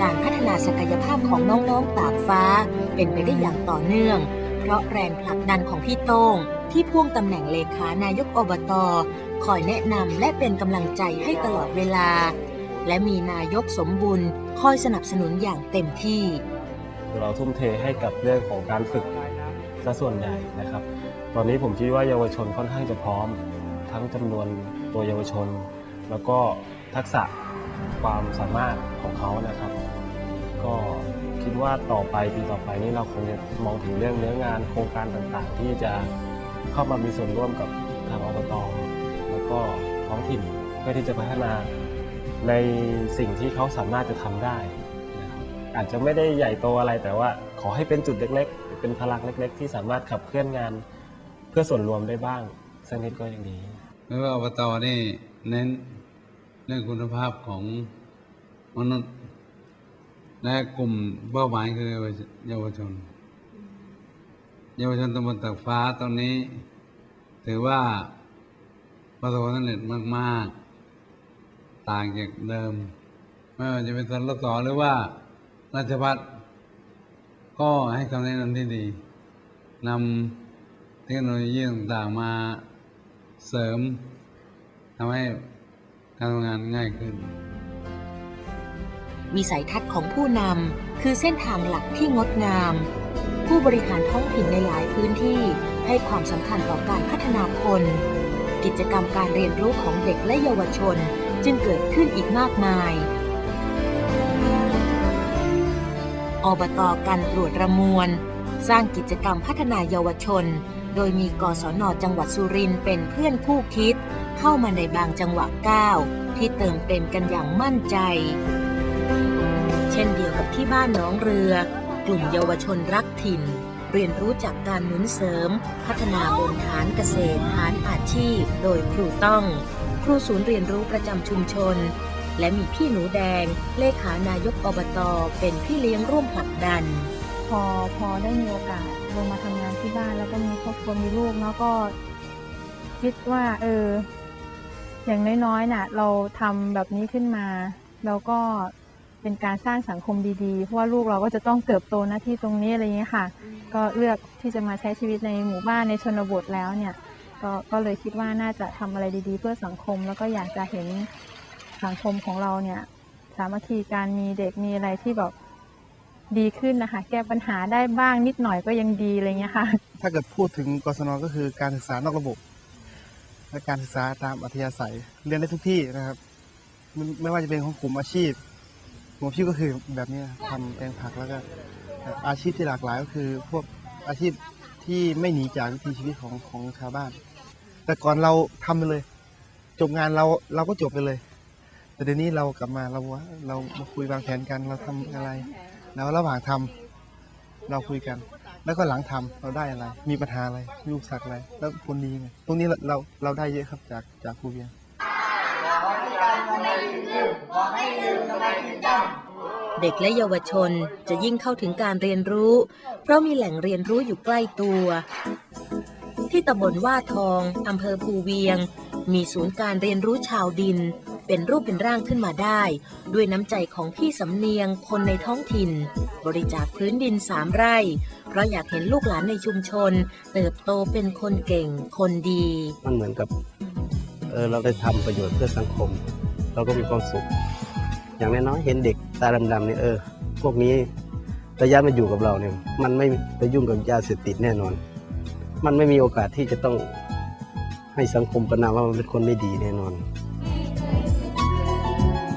การพัฒนาศักยภาพของน้องๆตากฟ้า เป็นไปได้อย่างต่อเนื่อง เพราะแรงผลักดันของพี่โต้งที่พ่วงตำแหน่งเลขานายกอบตคอยแนะนำและเป็นกำลังใจให้ตลอดเวลา และมีนายกสมบุญคอยสนับสนุนอย่างเต็มที่ เราทุ่มเทให้กับเรื่องของการฝึกซะส่วนใหญ่นะครับ ตอนนี้ผมคิดว่าเยาวชนค่อนข้างจะพร้อม ทั้งจำนวนตัวเยาวชน แล้วก็ทักษะความสามารถของเขานะครับ ก็คิดว่าต่อไปปีต่อไปนี้เราคงจะมองถึงเรื่องเนื้องานโครงการต่างๆ ที่จะเข้ามามีส่วนร่วมกับทางอบตแล้วก็ท้องถิ่นเพื่อที่จะพัฒนาในสิ่งที่เขาสามารถจะทำได้นะครับอาจจะไม่ได้ใหญ่โตอะไรแต่ว่าขอให้เป็นจุดเล็กๆ เป็นพลังเล็ก ๆ ที่สามารถขับเคลื่อนงานเพื่อส่วนรวมได้บ้างสักนิดก็ยังดีไม่ว่าอบตนี่เน้นเรื่องคุณภาพของมนุษย์ และกลุ่มเป้าหมายคือเยาวชน เยาวชนตำบลตากฟ้าตรงนี้ ถือว่าประสบความสำเร็จมากๆ ต่างจากเดิมไม่ว่าจะเป็นสรสหรือว่าราชพัฒก็ให้คำแนะนำที่ดีนำเทคโนโลยีต่างๆมาเสริมทำให้การทำงานง่ายขึ้น วิสัยทัศน์ของผู้นำคือเส้นทางหลักที่งดงาม ผู้บริหารท้องถิ่นในหลายพื้นที่ให้ความสำคัญต่อการพัฒนาคน กิจกรรมการเรียนรู้ของเด็กและเยาวชนจึงเกิดขึ้นอีกมากมาย อบตการตรวจระมวล สร้างกิจกรรมพัฒนาเยาวชน โดยมีกศนจังหวัดสุรินทร์เป็นเพื่อนคู่คิด เข้ามาในบางจังหวะก้าวที่เติมเต็มกันอย่างมั่นใจ เช่นเดียวกับที่บ้านน้องเรือ กลุ่มเยาวชนรักถิ่น เรียนรู้จากการหนุนเสริม พัฒนาบนฐานเกษตรฐานอาชีพ โดยครูต้อง ครูศูนย์เรียนรู้ประจำชุมชน และมีพี่หนูแดง เลขานายกอบตเป็นพี่เลี้ยงร่วมผลักดัน พอพอได้มีโอกาสลงมาทำงานที่บ้านแล้วก็มีครอบครัวมีลูกเนาะก็ คิดว่า เออ อย่างน้อยๆน่ะ เราทำแบบนี้ขึ้นมา แล้วก็ เป็นการสร้างสังคมดีๆ เพราะว่าลูกเราก็จะต้องเติบโตหน้าที่ตรงนี้อะไรอย่างเงี้ยค่ะ ก็เลือกที่จะมาใช้ชีวิตในหมู่บ้านในชนบทแล้วเนี่ยก็ก็เลยคิดว่าน่าจะทำอะไรดีๆ เพื่อสังคม แล้วก็อยากจะเห็นสังคมของเราเนี่ยสามัคคีการมีเด็กมีอะไรที่แบบดีขึ้นนะคะ แก้ปัญหาได้บ้างนิดหน่อยก็ยังดีอะไรเงี้ยค่ะ ถ้าเกิดพูดถึงกศนก็คือการศึกษานอกระบบ และการศึกษาตามอัธยาศัยเรียนได้ทุกที่นะครับ ไม่ไม่ว่าจะเป็นของกลุ่มอาชีพ กลุ่มอาชีพก็คือแบบนี้ทำแปลงผักแล้วก็อาชีพที่หลากหลายก็คือ พวกอาชีพที่ไม่หนีจากวิถีชีวิตของของชาวบ้าน แต่ก่อนเราทำไปเลย จบงานเราเราก็จบไปเลย แต่เดี๋ยวนี้เรากลับมาเราว่าเรามาคุยวางแผนกันเราทำอะไรแล้วระหว่างทำเราคุยกัน แล้วก็หลังทำเราได้อะไร มีปัญหาอะไรมีอุปสรรคอะไร แล้วผลดีไงตรงนี้เราเราเราได้เยอะครับจากจากครูเวีย งเด็กและเยาวชนจะยิ่งเข้าถึงการเรียนรู้ เพราะมีแหล่งเรียนรู้อยู่ใกล้ตัว ที่ตำบลว่าทองอำเภอภูเวียง มีศูนย์การเรียนรู้ชาวดิน เป็นรูปเป็นร่างขึ้นมาได้ ด้วยน้ำใจของพี่สำเนียงคนในท้องถิ่น บริจาคพื้นดินสามไร่ เพราะอยากเห็นลูกหลานในชุมชน เติบโตเป็นคนเก่งคนดี มันเหมือนกับเออเราได้ทำประโยชน์เพื่อสังคม เราก็มีความสุข อย่างน้อยๆเห็นเด็กตาดำๆเนี่ยเออ พวกนี้ระยะมาอยู่กับเราเนี่ย มันไม่ไปยุ่งกับยาเสพติดแน่นอน มันไม่มีโอกาสที่จะต้องให้สังคมประนามว่ามันเป็นคนไม่ดีแน่นอน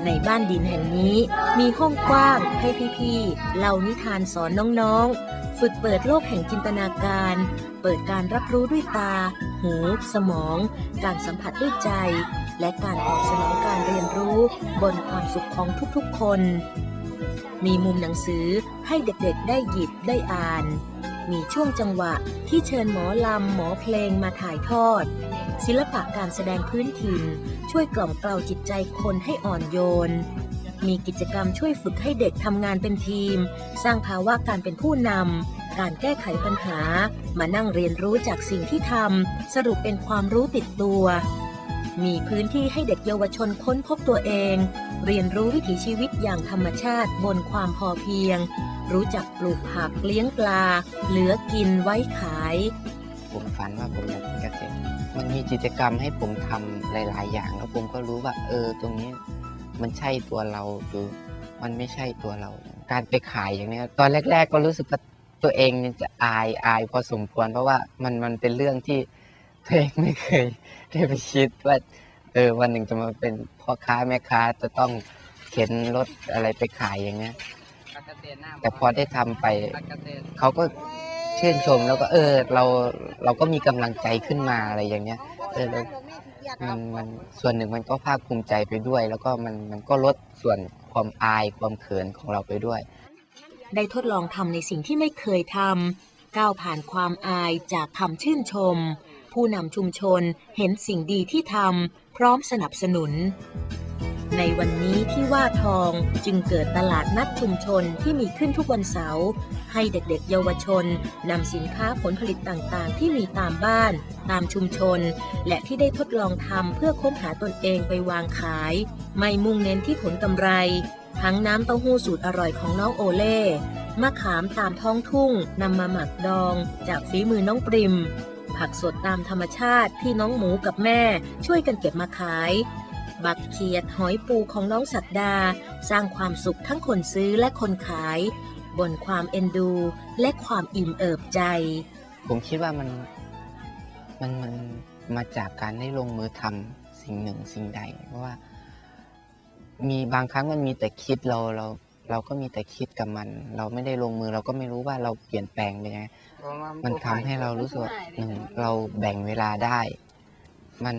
ในบ้านดินแห่งนี้มีห้องกว้างให้พี่ๆเล่านิทานสอนน้องๆ ฝึกเปิดโลกแห่งจินตนาการ เปิดการรับรู้ด้วยตา หู สมอง การสัมผัสด้วยใจ และการตอบสนองการเรียนรู้บนความสุขของทุกๆคน มีมุมหนังสือให้เด็กๆได้หยิบได้อ่าน มีช่วงจังหวะที่เชิญหมอลำหมอเพลงมาถ่ายทอด ศิลปะการแสดงพื้นถิ่น ช่วยกล่อมเกลาจิตใจคนให้อ่อนโยน มีกิจกรรมช่วยฝึกให้เด็กทำงานเป็นทีม สร้างภาวะการเป็นผู้นำการแก้ไขปัญหา มานั่งเรียนรู้จากสิ่งที่ทำ สรุปเป็นความรู้ติดตัว มีพื้นที่ให้เด็กเยาวชนค้นพบตัวเอง เรียนรู้วิถีชีวิตอย่างธรรมชาติบนความพอเพียง รู้จักปลูกผักเลี้ยงปลา เหลือกินไว้ขาย ผมฝันว่าผมอยากเป็นเกษตร มันมีกิจกรรมให้ผมทำหลาย ๆ อย่างแล้วผมก็รู้ว่า เออ ตรงนี้มันใช่ตัวเราหรือมันไม่ใช่ตัวเรา การไปขายอย่างนี้ตอนแรก ๆ ก็รู้สึกว่าตัวเองจะอายอายพอสมควรเพราะว่ามันมันเป็นเรื่องที่ ตัวเองไม่เคยได้ไปคิดว่าเออวันหนึ่งจะมาเป็นพ่อค้าแม่ค้าจะต้องเข็นรถอะไรไปขายอย่างเงี้ย แต่พอได้ทำไป เขาก็ชื่นชมแล้วก็เออ เราเราก็มีกำลังใจขึ้นมาอะไรอย่างเงี้ย เออแล้วมันมันส่วนหนึ่งมันก็ภาคภูมิใจไปด้วย แล้วก็มันมันก็ลดส่วนความอายความเขินของเราไปด้วย ได้ทดลองทำในสิ่งที่ไม่เคยทำก้าวผ่านความอายจากคำชื่นชม ผู้นำชุมชนเห็นสิ่งดีที่ทำพร้อมสนับสนุน ในวันนี้ที่ว่าทองจึงเกิดตลาดนัดชุมชนที่มีขึ้นทุกวันเสาร์ให้เด็กๆเยาวชนนำสินค้าผลผลิตต่างๆ ที่มีตามบ้าน ตามชุมชน และที่ได้ทดลองทำเพื่อค้นหาตนเองไปวางขาย ไม่มุ่งเน้นที่ผลกำไร ทั้งน้ำเต้าหู้สูตรอร่อยของน้องโอเล่มะขามตามท้องทุ่งนำมาหมักดอง จากฝีมือน้องปริม ผักสดตามธรรมชาติที่น้องหมูกับแม่ช่วยกันเก็บมาขาย บักเขียดหอยปูของน้องสักดา สร้างความสุขทั้งคนซื้อและคนขาย บนความเอ็นดู และความอิ่มเอิบใจ ผมคิดว่ามันมันมันมาจากการได้ลงมือทำสิ่งหนึ่งสิ่งใด เพราะว่า มีบางครั้งมันมีแต่คิดเราเรา เราก็มีแต่คิดกับมัน เราไม่ได้ลงมือเราก็ไม่รู้ว่าเราเปลี่ยนแปลงไปยังไงมันทำให้เรารู้สึกว่าหนึ่งเราแบ่งเวลาได้ มัน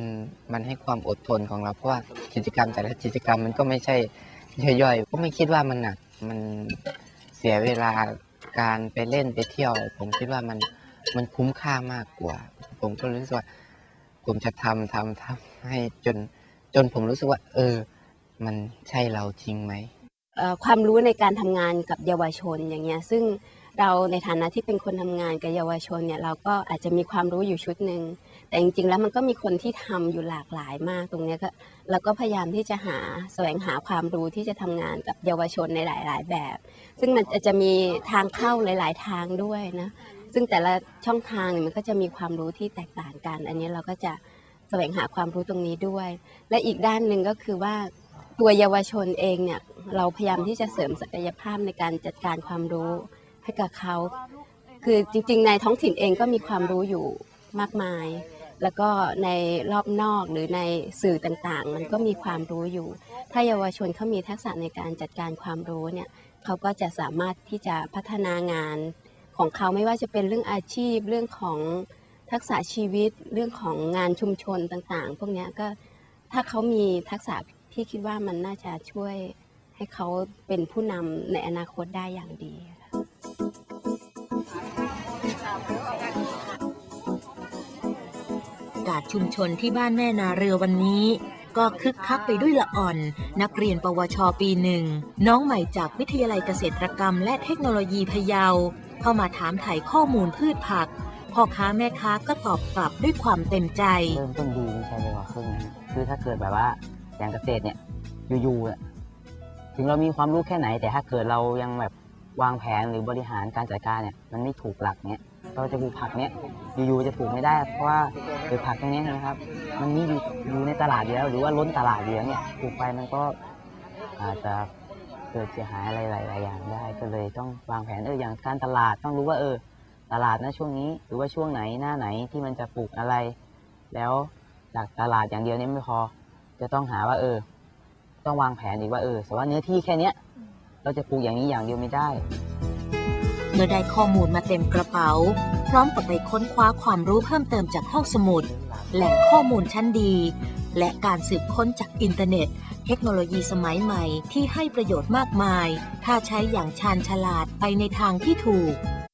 มันให้ความอดทนของเราเพราะว่ากิจกรรมแต่ละกิจกรรมมันก็ไม่ใช่ย่อยๆก็ไม่คิดว่ามันหนักมันเสียเวลาการไปเล่นไปเที่ยว ผมคิดว่ามันมันคุ้มค่ามากกว่า ผมก็รู้สึกว่า ผมจะทำทำทำให้จนจนผมรู้สึกว่า เออ มันใช่เราจริงไหมเอ่อ ความรู้ในการทำงานกับเยาวชนอย่างเงี้ยซึ่งเราในฐานะที่เป็นคนทำงานกับเยาวชนเนี่ยเราก็อาจจะมีความรู้อยู่ชุดหนึ่งแต่จริงๆแล้วมันก็มีคนที่ทำอยู่หลากหลายมากตรงเนี้ยก็เราก็พยายามที่จะหาแสวงหาความรู้ที่จะทำงานกับเยาวชนในหลาย ๆ แบบ ซึ่งมันจะมีทางเข้าหลาย ๆ ทางด้วยนะซึ่งแต่ละช่องทางเนี่ยมันก็จะมีความรู้ที่แตกต่างกัน อันนี้เราก็จะแสวงหาความรู้ตรงนี้ด้วย และอีกด้านหนึ่งก็คือว่า ตัวเยาวชนเองเนี่ยเราพยายามที่จะเสริมศักยภาพในการจัดการความรู้ให้กับเขา คือจริงๆ ในท้องถิ่นเองก็มีความรู้อยู่มากมาย แล้วก็ในรอบนอกหรือในสื่อต่างๆ มันก็มีความรู้อยู่ ถ้าเยาวชนเขามีทักษะในการจัดการความรู้เนี่ยเขาก็จะสามารถที่จะพัฒนางานของเขาไม่ว่าจะเป็นเรื่องอาชีพเรื่องของทักษะชีวิตเรื่องของงานชุมชนต่างๆ พวกนี้ก็ถ้าเขามีทักษะ พี่คิดว่ามันน่าจะช่วยให้เขาเป็นผู้นำในอนาคตได้อย่างดีค่ะกาดชุมชนที่บ้านแม่นาเรือวันนี้ ก็คึกคักไปด้วยละอ่อน นักเรียนปวชปีหนึ่ง น้องใหม่จากวิทยาลัยเกษตรกรรม และเทคโนโลยีพะเยา เข้ามาถามไถ่ข้อมูลพืชผัก พ่อค้าแม่ค้าก็ตอบกลับด้วยความเต็มใจ เริ่มต้นดีไม่ใช่เลยว่าครึ่งนะคือถ้าเกิดแบบว่า อย่างเกษตรเนี่ยอยู่ๆถึงเรามีความรู้แค่ไหน แต่ถ้าเกิดเรายังแบบวางแผนหรือบริหารการจัดการเนี่ยมันไม่ถูกหลักเนี่ยเราจะปลูกผักเนี่ยอยู่ๆจะปลูกไม่ได้ เพราะว่าปลูกผักตรงนี้นะครับ มันมีอยู่อยู่ในตลาดอยู่แล้วหรือว่าล้นตลาดอยู่แล้วเนี่ยปลูกไปมันก็อาจจะเกิดเสียหายอะไรหลาย ๆ อย่างได้ ก็เลยต้องวางแผนเอออย่างการตลาดต้องรู้ว่าเออตลาดนะช่วงนี้ หรือว่าช่วงไหนหน้าไหนที่มันจะปลูกอะไร แล้วจากตลาดอย่างเดียวนี่ไม่พอ จะต้องหาว่าเออ ต้องวางแผนอีกว่าเออสมมติว่าเนื้อที่แค่เนี้ย เราจะปลูกอย่างนี้อย่างเดียวไม่ได้ เมื่อได้ข้อมูลมาเต็มกระเป๋า พร้อมกับไปค้นคว้าความรู้เพิ่มเติมจากห้องสมุด แหล่งข้อมูลชั้นดี และการสืบค้นจากอินเทอร์เน็ต เทคโนโลยีสมัยใหม่ที่ให้ประโยชน์มากมาย ถ้าใช้อย่างชาญฉลาดไปในทางที่ถูก